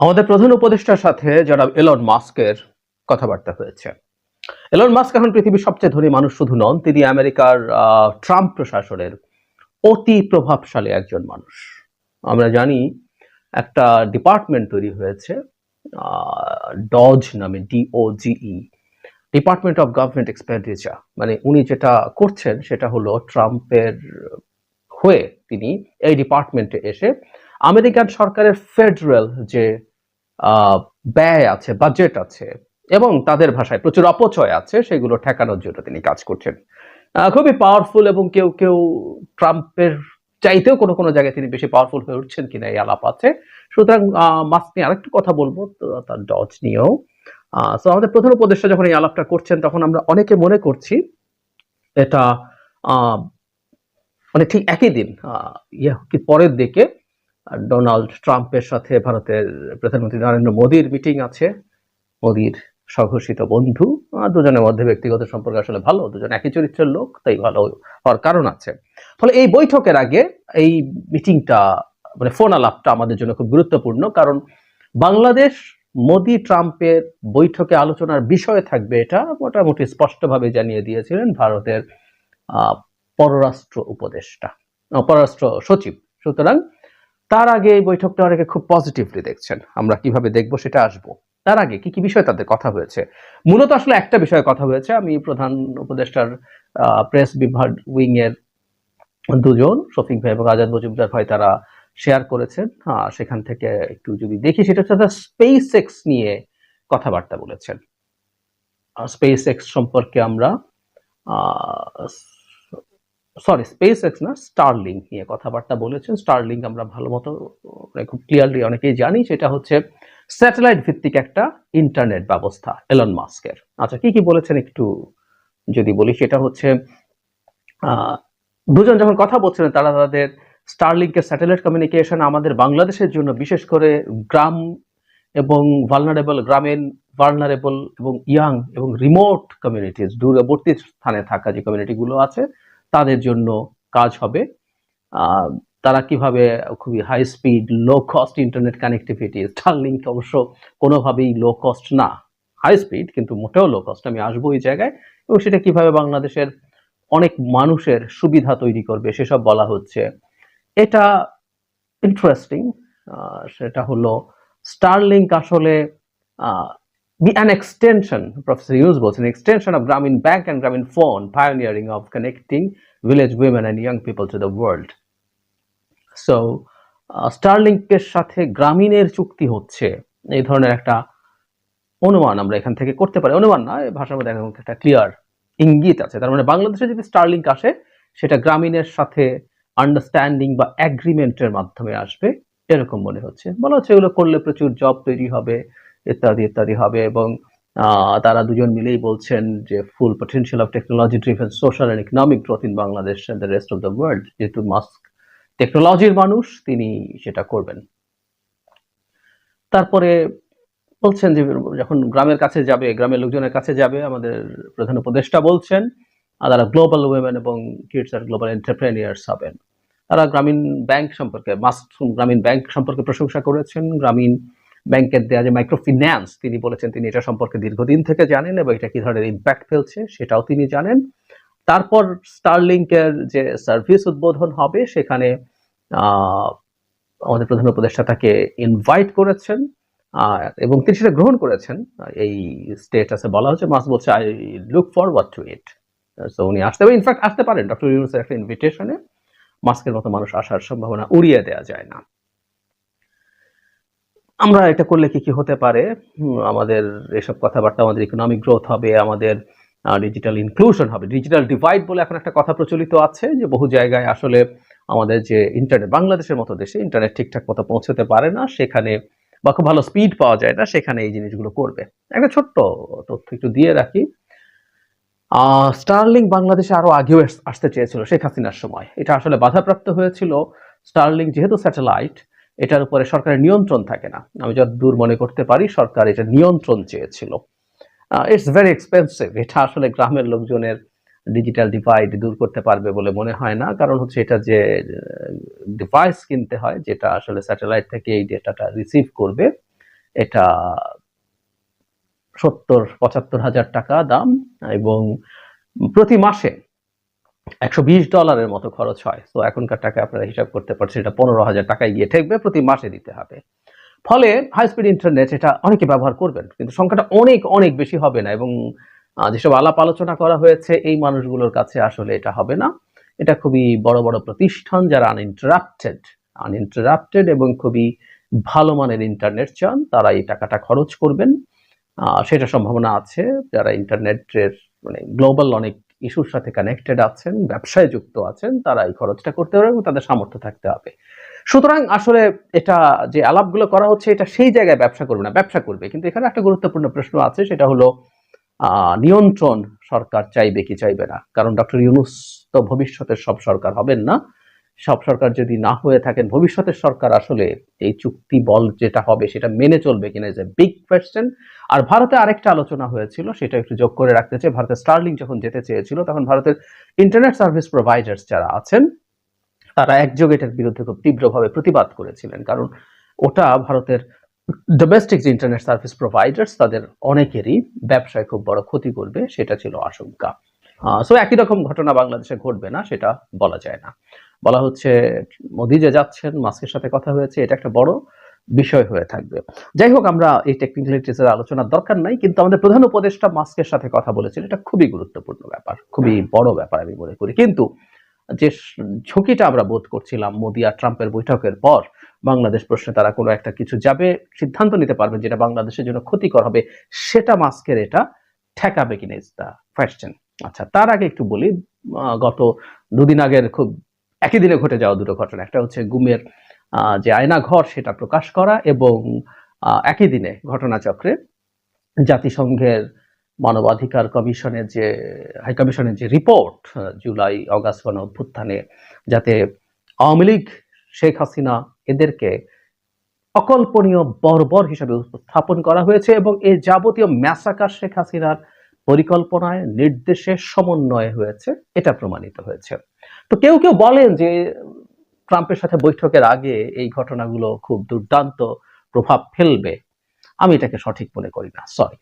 আমাদের প্রধান উপদেষ্টার সাথে যারা এলন মাস্কের কথাবার্তা হয়েছে। এলন মাস্ক এখন পৃথিবীর সবচেয়ে ধনী মানুষ শুধু নন, তিনি আমেরিকার ট্রাম্প প্রশাসনের অতি প্রভাবশালী একজন মানুষ। আমরা জানি একটা ডিপার্টমেন্ট তৈরি হয়েছে ডজ নামে DOGE department of government expenditure. মানে উনি যেটা করছেন সেটা হলো ট্রাম্পের হয়ে তিনি এই ডিপার্টমেন্টে এসে আমেরিকান সরকারের ফেডারেল যে ব্যয় আছে বাজেট আছে এবং তাদের ভাষায় প্রচুর অপচয় আছে, সেগুলো ঠেকানোর জন্য তিনি কাজ করছেন। খুবই পাওয়ারফুল এবং কেউ কেউ ট্রাম্পের চাইতেও কোনো কোনো জায়গায় তিনি বেশি পাওয়ারফুল হয়ে উঠছেন কিনা এই আলাপ আছে। সুতরাং মাস্ক নিয়ে আরেকটু কথা বলব তার ডজ নিয়েও। তো আমাদের প্রধান উপদেষ্টা যখন এই আলাপটা করছেন, তখন আমরা অনেকে মনে করছি এটা মানে ঠিক একই দিন ইয়ে পরের দিকে ডোনাল্ড ট্রাম্পের সাথে ভারতের প্রধানমন্ত্রী নরেন্দ্র মোদীর মিটিং আছে। মোদীর স্বঘোষিত বন্ধু দুজনের মধ্যে ব্যক্তিগত সম্পর্ক আসলে ভালো, দুজন একই চরিত্রের লোক, তাই ভালো হওয়ার কারণ আছে। ফলে এই বৈঠকের আগে এই মিটিংটা মানে ফোন আলাপটা আমাদের জন্য খুব গুরুত্বপূর্ণ, কারণ বাংলাদেশ মোদি ট্রাম্পের বৈঠকে আলোচনার বিষয় থাকবে এটা মোটামুটি স্পষ্টভাবে জানিয়ে দিয়েছিলেন ভারতের পররাষ্ট্র উপদেষ্টা পররাষ্ট্র সচিব। সুতরাং তার আগে এই বৈঠকটা অনেকে খুব পজিটিভলি দেখছেন। আমরা কীভাবে দেখব সেটা আসব। তার আগে কি কি বিষয় তাদের কথা হয়েছে? মূলত আসলে একটা বিষয়ে কথা হয়েছে। আমি প্রধান উপদেষ্টার প্রেস বিভাগ উইং এর দুজন, শফিক ভাই এবং আজাদ মজুমদার ভাই তারা শেয়ার করেছেন। হ্যাঁ সেখান থেকে একটু যদি দেখি, সেটা হচ্ছে স্পেস এক্স নিয়ে কথাবার্তা বলেছেন। স্পেস এক্স সম্পর্কে আমরা সরি স্পেস এক্স না স্টারলিং নিয়ে কথাবার্তা বলেছেন। স্টারলিং আমরা ভালো মতো মানে খুব ক্লিয়ারলি অনেকেই জানি, সেটা হচ্ছে স্যাটেলাইট ভিত্তিক একটা ইন্টারনেট ব্যবস্থা এলন মাস্কের আচ্ছা কি কি বলেছেন একটু যদি বলি, সেটা হচ্ছে দুজন যখন কথা বলছিলেন, তারা তাদের স্টারলিংকের স্যাটেলাইট কমিউনিকেশন আমাদের বাংলাদেশের জন্য বিশেষ করে গ্রাম এবং ভালনারেবল গ্রামীণ ভালনারেবল এবং ইয়াং এবং রিমোট কমিউনিটিস দূরবর্তী স্থানে থাকা যে কমিউনিটিগুলো আছে তাদের জন্য কাজ হবে। তারা কীভাবে খুবই high speed low cost internet connectivity Starlink অবশ্য কোনোভাবেই লো কস্ট না। হাই স্পিড কিন্তু মোটেও লো কস্ট আমি আসব ওই জায়গায়। এবং সেটা কীভাবে বাংলাদেশের অনেক মানুষের সুবিধা তৈরি করবে সেসব বলা হচ্ছে। এটা ইন্টারেস্টিং সেটা হলো স্টারলিংক আসলে বি অ্যান এক্সটেনশন প্রফেসর ইউজ বলছেন extension of Grameen bank and Grameen phone pioneering of connecting village women and young people to the world so স্টারলিংকের সাথে গ্রামীণের চুক্তি হচ্ছে। এই ধরনের একটা অনুমান আমরা এখান থেকে করতে পারি। অনুমান না ভাষার মধ্যে একটা ক্লিয়ার ইঙ্গিত আছে। তার মানে বাংলাদেশে যদি স্টারলিংক আসে, সেটা গ্রামীণের সাথে আন্ডারস্ট্যান্ডিং বা অ্যাগ্রিমেন্টের মাধ্যমে আসবে। এরকম মনে হচ্ছে। বলা হচ্ছে এগুলো করলে প্রচুর জব তৈরি হবে। ইত্যাদি ইত্যাদি হবে এবং তারা দুজন মিলেই বলছেন যে full potential of technology driven social and economic growth in Bangladesh and the rest of the world যেহেতু মাস্ক টেকনোলজির মানুষ, তিনি সেটা করবেন। তারপরে বলছেন যে, যখন গ্রামের কাছে যাবে, গ্রামের লোকজনের কাছে যাবে, আমাদের প্রধান উপদেষ্টা বলছেন, আর তারা গ্লোবাল উইমেন এবং কিডস আর গ্লোবাল এন্টারপ্রেনিয়ার্স হবেন। তারা গ্রামীণ ব্যাংক সম্পর্কে মাস্ক গ্রামীণ ব্যাংক সম্পর্কে প্রশংসা করেছেন। গ্রামীণ ব্যাংকের দেওয়া যে মাইক্রো ফিন্যান্স তিনি বলেছেন তিনি এটা সম্পর্কে দীর্ঘদিন থেকে জানেন এবং এটা কি ধরনের ইম্প্যাক্ট ফেলছে সেটাও তিনি জানেন। তারপর স্টারলিংকের যে সার্ভিস উদ্বোধন হবে, সেখানে আমাদের প্রধান উপদেষ্টা তাকে ইনভাইট করেছেন এবং তিনি সেটা গ্রহণ করেছেন। এই স্টেটাসে বলা হচ্ছে মাস বলছে I look forward to it so উনি আসতে পারেন ইনফ্যাক্ট আসতে পারেন। ডক্টর ইউনুসের একটা ইনভিটেশনে মাস্কের মতো মানুষ আসার সম্ভাবনা উড়িয়ে দেওয়া যায় না। আমরা এটা করলে কি কি হতে পারে? আমাদের এসব কথাবার্তা, আমাদের ইকোনমিক গ্রোথ হবে, আমাদের ডিজিটাল ইনক্লুশন হবে। ডিজিটাল ডিভাইড বলে এখন একটা কথা প্রচলিত আছে যে বহু জায়গায় আসলে আমাদের যে ইন্টারনেট বাংলাদেশের মতো দেশে ইন্টারনেট ঠিকঠাক মতো পৌঁছতে পারে না, সেখানে বা খুব ভালো স্পিড পাওয়া যায় না, সেখানে এই জিনিসগুলো করবে। একটা ছোট্ট তথ্য একটু দিয়ে রাখি। স্টারলিং বাংলাদেশে আরও আগেও আসতে চেয়েছিল শেখ হাসিনার সময়। এটা আসলে বাধাপ্রাপ্ত হয়েছিল। স্টারলিং যেহেতু স্যাটেলাইট এটার উপরে সরকারের নিয়ন্ত্রণ থাকে না। আমি যত দূর মনে করতে পারি, সরকার এটা নিয়ন্ত্রণ চেয়েছিল। ইটস ভেরি এক্সপেন্সিভ এটা আসলে গ্রামের লোকজনের ডিজিটাল ডিভাইড দূর করতে পারবে বলে মনে হয় না। কারণ হচ্ছে এটা যে ডিভাইস কিনতে হয়, যেটা আসলে স্যাটেলাইট থেকে এই ডেটাটা রিসিভ করবে, এটা সত্তর, পঁচাত্তর হাজার টাকা দাম এবং প্রতি মাসে একশো বিশ ডলারের মতো খরচ হয়। তো এখনকার টাকা আপনারা হিসাব করতে পারছেন, এটা পনেরো হাজার টাকায় গিয়ে ঠেকবে, প্রতি মাসে দিতে হবে। ফলে হাই স্পিড ইন্টারনেট এটা অনেকে ব্যবহার করবেন, কিন্তু সংখ্যাটা অনেক অনেক বেশি হবে না এবং যেসব আলাপ আলোচনা করা হয়েছে, এই মানুষগুলোর কাছে আসলে এটা হবে না। এটা খুবই বড় বড় প্রতিষ্ঠান যারা আনইন্টারাপ্টেড আনইন্টারাপ্টেড এবং খুবই ভালো মানের ইন্টারনেট চান, তারা এই টাকাটা খরচ করবেন। সেটা সম্ভাবনা আছে, যারা ইন্টারনেটের মানে গ্লোবাল অনেক ইস্যুর সাথে কানেক্টেড আছেন, ব্যবসায় যুক্ত আছেন, তারা এই খরচটা করতে পারবে এবং তাদের সামর্থ্য থাকতে হবে। সুতরাং আসলে এটা যে আলাপগুলো করা হচ্ছে, এটা সেই জায়গায় ব্যবসা করবে না, ব্যবসা করবে। কিন্তু এখানে একটা গুরুত্বপূর্ণ প্রশ্ন আছে, সেটা হলো নিয়ন্ত্রণ সরকার চাইবে কি চাইবে না? কারণ ডক্টর ইউনুস তো ভবিষ্যতের সব সরকার হবেন না। সব সরকার যদি না হয়ে থাকেন, ভবিষ্যতের সরকার আসলে এই চুক্তি বল যেটা হবে সেটা মেনে চলবে কিনা ইজ এ বিগ কোয়েশ্চেন আর ভারতে আরেকটা আলোচনা হয়েছিল, সেটা একটু যোগ করে রাখতে চাই। ভারতের স্টার্লিং যখন যেতে চেয়েছিল, তখন ভারতের ইন্টারনেট সার্ভিস প্রোভাইডার্স যারা আছেন, তারা একযোগে এটার বিরুদ্ধে খুব তীব্রভাবে প্রতিবাদ করেছিলেন। কারণ ওটা ভারতের ডোমেস্টিক যে ইন্টারনেট সার্ভিস প্রোভাইডার্স তাদের অনেকেরই ব্যবসায় খুব বড় ক্ষতি করবে, সেটা ছিল আশঙ্কা। সো একই রকম ঘটনা বাংলাদেশে ঘটবে না, সেটা বলা যায় না। বলা হচ্ছে, মোদি যে যাচ্ছেন, মাস্কের সাথে কথা হয়েছে, এটা একটা বড় বিষয় হয়ে থাকবে। যাই হোক, আমরা এই টেকনিক্যালিটিসের আলোচনার দরকার নাই, কিন্তু আমাদের প্রধান উপদেষ্টা মাস্কের সাথে কথা বলেছেন। এটা খুবই গুরুত্বপূর্ণ ব্যাপার, খুবই বড় ব্যাপার আমি মনে করি। কিন্তু যে ঝুঁকিটা আমরা বোধ করছিলাম মোদি আর ট্রাম্পের বৈঠকের পর, বাংলাদেশ প্রশ্নে তারা কোনো একটা কিছু যাবে, সিদ্ধান্ত নিতে পারবে যেটা বাংলাদেশের জন্য ক্ষতিকর হবে, সেটা মাস্কের এটা ঠেকাবে কিনা ইজ দ্য কোয়েশ্চেন আচ্ছা তার আগে একটু বলি গত দুদিন আগের খুব একই দিনে ঘটে যাওয়া দুটো ঘটনা। একটা হচ্ছে গুমের যে আয়না ঘর, সেটা প্রকাশ করা এবং একই দিনে ঘটনাচক্রে জাতিসংঘের মানবাধিকার কমিশনের যে, হাই কমিশনের যে রিপোর্ট জুলাই, অগাস্ট গণ অভ্যুত্থানে যাতে আওয়ামী লীগ, শেখ হাসিনা এদেরকে অকল্পনীয় বর্বর হিসাবে উপস্থাপন করা হয়েছে এবং এই যাবতীয় ম্যাসাকার শেখ হাসিনার পরিকল্পনায়, নির্দেশে সমন্বয় হয়েছে, এটা প্রমাণিত হয়েছে। তো কেউ কেউ বলেন যে ট্রাম্পের সাথে বৈঠকের আগে এই ঘটনাগুলো খুব দুর্দান্ত প্রভাব ফেলবে। আমি এটাকে সঠিক মনে করি না সরি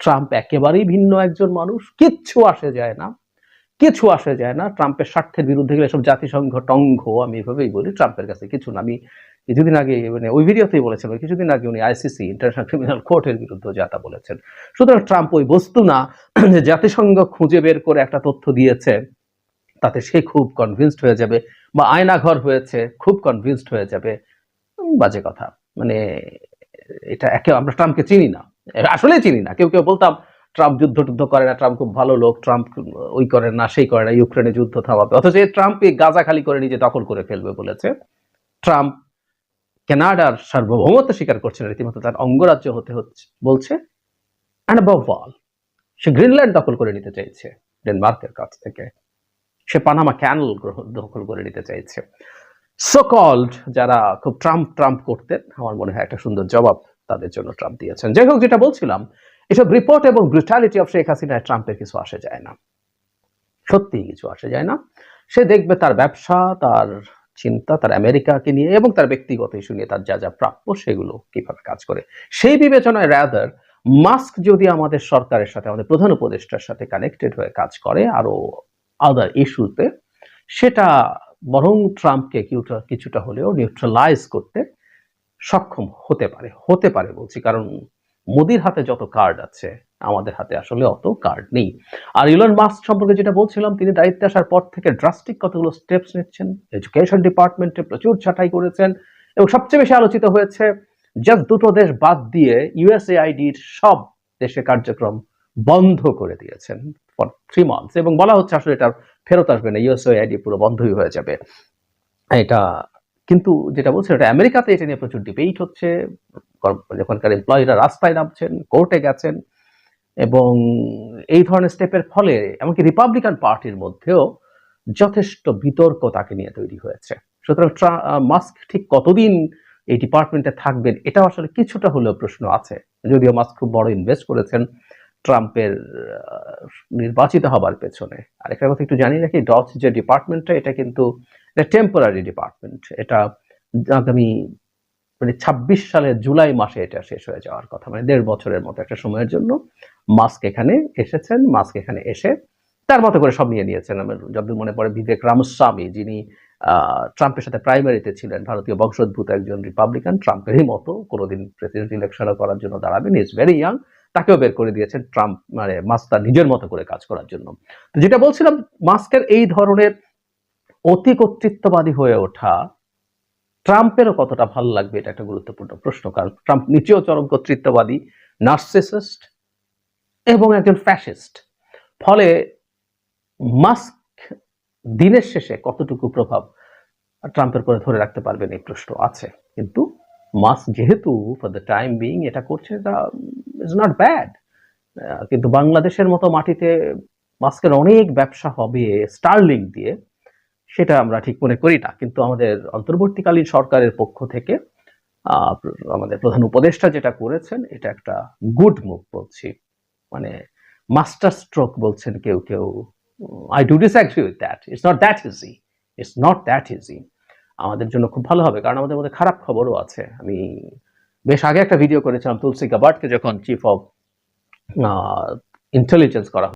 ট্রাম্প একেবারেই ভিন্ন একজন মানুষ, কিচ্ছু আসে যায় না কিছু আসে যায় না। ট্রাম্পের স্বার্থের বিরুদ্ধে গেলে সব জাতিসংঘ টঙ্ঘ আমি এভাবেই বলি, ট্রাম্পের কাছে কিছু না। আমি কিছুদিন আগে মানে ওই ভিডিওতেই বলেছেন কিছুদিন আগে উনি আইসিসি ইন্টারন্যাশনাল ক্রিমিনাল কোর্টের বিরুদ্ধে যা তা বলেছেন। সুতরাং ট্রাম্প ওই বস্তু না যে জাতিসংঘ খুঁজে বের করে একটা তথ্য দিয়েছে। তাতে সে খুব কনভিন্সড হয়ে যাবে বা আয়নাঘর হয়েছে, খুব কনভিন্সড হয়ে যাবে। বাজে কথা। মানে এটা একে, আমরা ট্রাম্পকে চিনি না। আসলে চিনি না। কেউ কেউ বলতাম, ট্রাম্প যুদ্ধ টুদ্ধ করে না, ট্রাম্প খুব ভালো লোক, ট্রাম্প ওই করে না, সেই করে না, ইউক্রেনে যুদ্ধ থামাবে। অথচ এই ট্রাম্প গাজা খালি করে নিজে দখল করে ফেলবে বলেছে। ট্রাম্প কানাডার সার্বভৌমত্ব স্বীকার করছে না রীতিমতো তার অঙ্গরাজ্য হতে হচ্ছে, বলছে অ্যান্ড অল সে গ্রিনল্যান্ড দখল করে নিতে চাইছে ডেনমার্কের কাছ থেকে। সে পানামা ক্যানেল দখল করে নিতে চাইছে। সো কল্ড যারা খুব ট্রাম্প ট্রাম্প করতেন, আমার মনে হয় একটা সুন্দর জবাব তাদের জন্য ট্রাম্প দিয়েছেন। যাই হোক, যেটা বলছিলাম, এসব রিপোর্ট এবং ব্রুটালিটি অফ শেখ হাসিনায় ট্রাম্পের কিছু আসে যায় না। সত্যিই কিছু আসে যায় না। সে দেখবে তার ব্যবসা, তার চিন্তা, তার আমেরিকাকে নিয়ে এবং তার ব্যক্তিগত ইস্যু নিয়ে তার যা যা প্রাপ্য সেগুলো কীভাবে কাজ করে। সেই বিবেচনায় র্যাদার মাস্ক যদি আমাদের সরকারের সাথে, আমাদের প্রধান উপদেষ্টার সাথে কানেক্টেড হয়ে কাজ করে আরও আদার ইস্যুতে সেটা বরং ট্রাম্পকে কিছুটা হলেও নিউট্রালাইজ করতে সক্ষম হতে পারে হতে পারে বলছি। কারণ মোদির হাতে যত কার্ড আছে, আমাদের হাতে আসলে অত কার্ড নেই। আর ইলন মাস্ক সম্পর্কে যেটা বলছিলাম, তিনি দায়িত্বে আসার পর থেকে ড্রাস্টিক কতগুলো স্টেপস নিচ্ছেন এডুকেশন ডিপার্টমেন্টে প্রচুর ছাঁটাই করেছেন, এবং সবচেয়ে বেশি আলোচিত হয়েছে জাস্ট দুটো দেশ বাদ দিয়ে ইউএসএআইডির সব দেশে কার্যক্রম বন্ধ করে দিয়েছেন। ফর থ্রি মান্থস এবং বলা হচ্ছে আসলে এটা ফেরত আসবে না ইউএসএআইডি পুরো বন্ধই হয়ে যাবে। এটা কিন্তু যেটা বলছে এটা আমেরিকাতে এটা নিয়ে প্রচুর ডিবেট হচ্ছে যখনকার এমপ্লয়িরা রাস্তায় নামছেন কোর্টে গেছেন এবং এই ধরনের স্টেপের ফলে এমনকি রিপাবলিকান পার্টির মধ্যেও যথেষ্ট বিতর্ক তাকে নিয়ে তৈরি হয়েছে। সুতরাং মাস্ক ঠিক কতদিন এই ডিপার্টমেন্টে থাকবেন এটা আসলে কিছুটা হলেও প্রশ্ন আছে। যদিও মাস্ক খুব বড় ইনভেস্ট করেছেন ট্রাম্পের নির্বাচিত হবার পেছনে। আর একটা কথা একটু জানি রাখি ডচ যে ডিপার্টমেন্টটা, এটা কিন্তু এটা টেম্পোরারি ডিপার্টমেন্ট এটা আগামী মানে ছাব্বিশ সালের জুলাই মাসে এটা শেষ হয়ে যাওয়ার কথা। মানে দেড় বছরের মতো একটা সময়ের জন্য মাস্ক এখানে এসেছেন, মাস্ক এখানে এসে তার মতো করে সব নিয়ে নিয়েছেন। আমার যতদূর মনে পড়ে, বিবেক রামস্বামী, যিনি ট্রাম্পের সাথে প্রাইমারিতে ছিলেন, ভারতীয় বংশোদ্ভূত একজন রিপাবলিকান ট্রাম্পেরই মতো কোনোদিন প্রেসিডেন্ট ইলেকশনও করার জন্য দাঁড়াবেন ইজ ভেরি ইয়াং তাকেও বের করে দিয়েছেন ট্রাম্প মানে মাস্ক তার নিজের মতো করে কাজ করার জন্য। তো যেটা বলছিলাম, মাস্কের এই ধরনের অতি কর্তৃত্ববাদী হয়ে ওঠা ট্রাম্পেরও কতটা ভালো লাগবে এটা একটা গুরুত্বপূর্ণ প্রশ্ন, কারণ ট্রাম্প নিচেও চরম কর্তৃত্ববাদী নার্সিসিস্ট এবং একজন ফ্যাসিস্ট। ফলে মাস্ক দিনের শেষে কতটুকু প্রভাব ট্রাম্পের করে ধরে রাখতে পারবেন এই প্রশ্ন আছে। কিন্তু মাস্ক যেহেতু ফর দ্য টাইম বিং এটা করছে, তা ইজ নট ব্যাড কিন্তু বাংলাদেশের মতো মাটিতে মাস্কের অনেক ব্যবসা হবে স্টার্লিং দিয়ে, সেটা আমরা ঠিক মনে করি না। কিন্তু আমাদের অন্তর্বর্তীকালীন সরকারের পক্ষ থেকে আমাদের প্রধান উপদেষ্টা যেটা করেছেন, এটা একটা গুড মুভ বলছি। মানে মাস্টার স্ট্রোক বলছেন কেউ কেউ। I do with that it's not that easy it's not that easy আমাদের জন্য খুব ভালো হবে, কারণ আমাদের মধ্যে খারাপ খবরও আছে। আমি বেশ আগে একটা ভিডিও করেছিলাম, তুলসী গাবার্টকে যখন চিফ অফ ইন্টেলিজেন্স করা